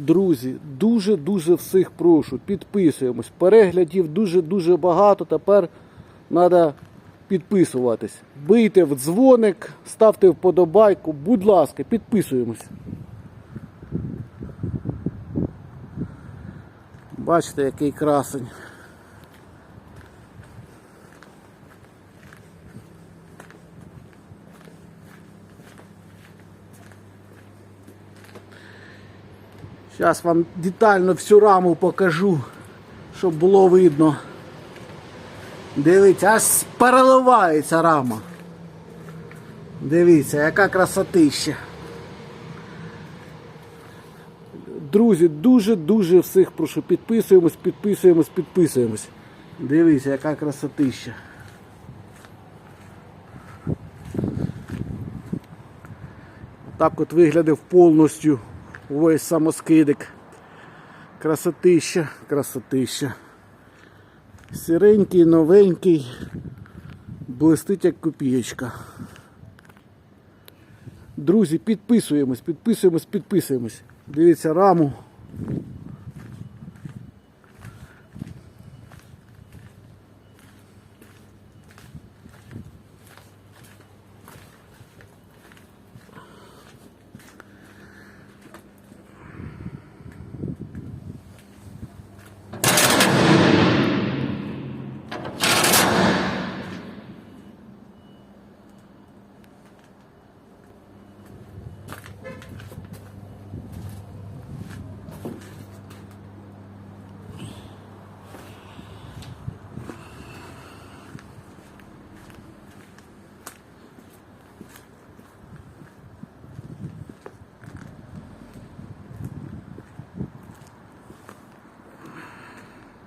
Друзі, дуже-дуже всіх прошу, підписуємось. Переглядів дуже-дуже багато. Тепер треба підписуватись. Бийте в дзвоник, ставте вподобайку. Будь ласка, підписуємось. Бачите, який красень. Зараз вам детально всю раму покажу, щоб було видно. Дивіться, аж переливається рама. Дивіться, яка красотища. Друзі, дуже-дуже всіх прошу. Підписуємось, підписуємось, підписуємось. Дивіться, яка красотища. Так от виглядав повністю увесь самоскидик. Красотища, красотища. Сиренький, новенький, блистить як копієчка. Друзі, підписуємось, підписуємось, підписуємось. Дивіться раму.